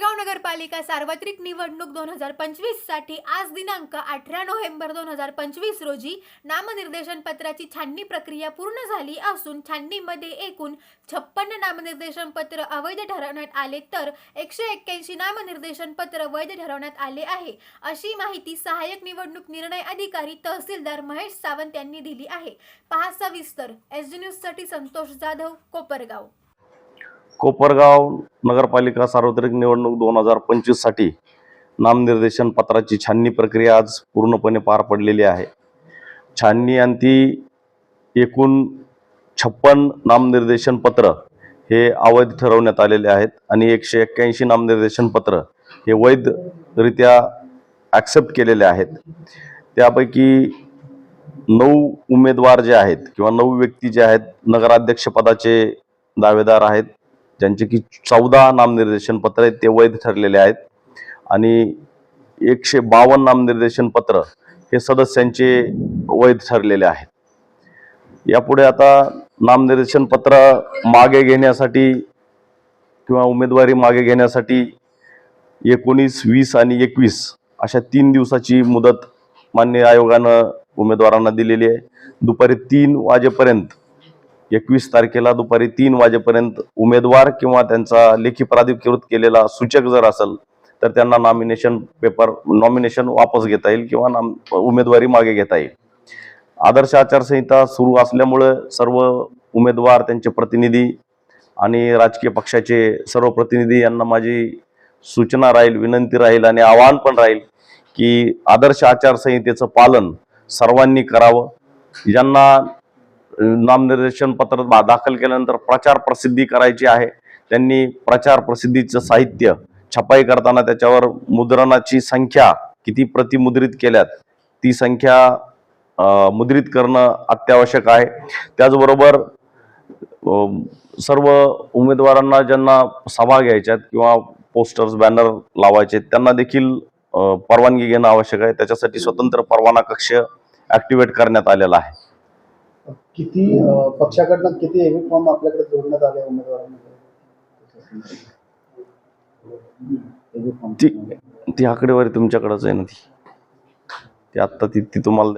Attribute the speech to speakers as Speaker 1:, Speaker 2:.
Speaker 1: महानगरपालिका सार्वत्रिक निवडणूक दोन हजार पंचवीससाठी आज दिनांक अठरा नोव्हेंबर दोन हजार पंचवीस रोजी नामनिर्देशन पत्राची छाननी प्रक्रिया पूर्ण झाली असून छाननीमध्ये एकूण छप्पन्न नामनिर्देशन पत्र अवैध ठरवण्यात आले तर एकशे एक्क्याऐंशी नामनिर्देशन पत्र वैध ठरवण्यात आले आहे. अशी माहिती सहाय्यक निवडणूक निर्णय अधिकारी तहसीलदार महेश सावंत यांनी दिली आहे. पहा सविस्तर एस डी न्यूजसाठी संतोष जाधव कोपरगाव.
Speaker 2: कोपरगाव नगरपालिका सार्वत्रिक निवडणूक दोन हजार पंचवीससाठी नामनिर्देशन पत्राची छाननी प्रक्रिया आज पूर्णपणे पार पडलेली आहे. छाननी अंती एकूण छप्पन नामनिर्देशन पत्र हे अवैध ठरवण्यात आलेले आहेत आणि एकशे एक्क्याऐंशी नामनिर्देशन पत्र हे वैधरित्या ॲक्सेप्ट केलेले आहेत. त्यापैकी नऊ उमेदवार जे आहेत किंवा नऊ व्यक्ती जे आहेत नगराध्यक्षपदाचे दावेदार आहेत. ज्यांचे की चौदा नामनिर्देशन पत्र आहेत ते वैध ठरलेले आहेत. आणि एकशे बावन्न नामनिर्देशन पत्र हे सदस्यांचे वैध ठरलेले आहेत. यापुढे आता नामनिर्देशन पत्र मागे घेण्यासाठी किंवा उमेदवारी मागे घेण्यासाठी एकोणीस वीस आणि एकवीस अशा तीन दिवसाची मुदत मान्य आयोगानं उमेदवारांना दिलेली आहे. दुपारी तीन वाजेपर्यंत एकवीस तारखेला दुपारी तीन वाजेपर्यंत उमेदवार किंवा त्यांचा लेखी प्राधिकृत केलेला सूचक जर असेल तर त्यांना नॉमिनेशन पेपर नॉमिनेशन वापस घेता येईल किंवा नाम उमेदवारी मागे घेता येईल. आदर्श आचारसंहिता सुरू असल्यामुळं सर्व उमेदवार त्यांचे प्रतिनिधी आणि राजकीय पक्षाचे सर्व प्रतिनिधी यांना माझी सूचना राहील विनंती राहील आणि आवाहन पण राहील की आदर्श आचारसंहितेचं पालन सर्वांनी करावं. ज्यांना नामनिर्देशन पत्र दाखल केल्यानंतर प्रचार प्रसिद्धी करायची आहे. त्यांनी प्रचार प्रसिद्धीचं साहित्य छपाई करताना त्याच्यावर मुद्रणाची संख्या किती प्रति मुद्रित केल्यात ती संख्या मुद्रित करणं अत्यावश्यक आहे. त्याचबरोबर सर्व उमेदवारांना ज्यांना सभा घ्यायच्यात किंवा पोस्टर्स बॅनर लावायचे त्यांना देखील परवानगी घेणं आवश्यक आहे. त्याच्यासाठी स्वतंत्र परवाना कक्ष ॲक्टिवेट करण्यात आलेला आहे.
Speaker 3: किती पक्षाकडनं किती एव्ही फॉर्म आपल्याकडे जोडण्यात आले उमेदवारांमध्ये?
Speaker 2: ती ती आकडेवारी तुमच्याकडंच आहे ना ती? ती आत्ता ती ती तुम्हाला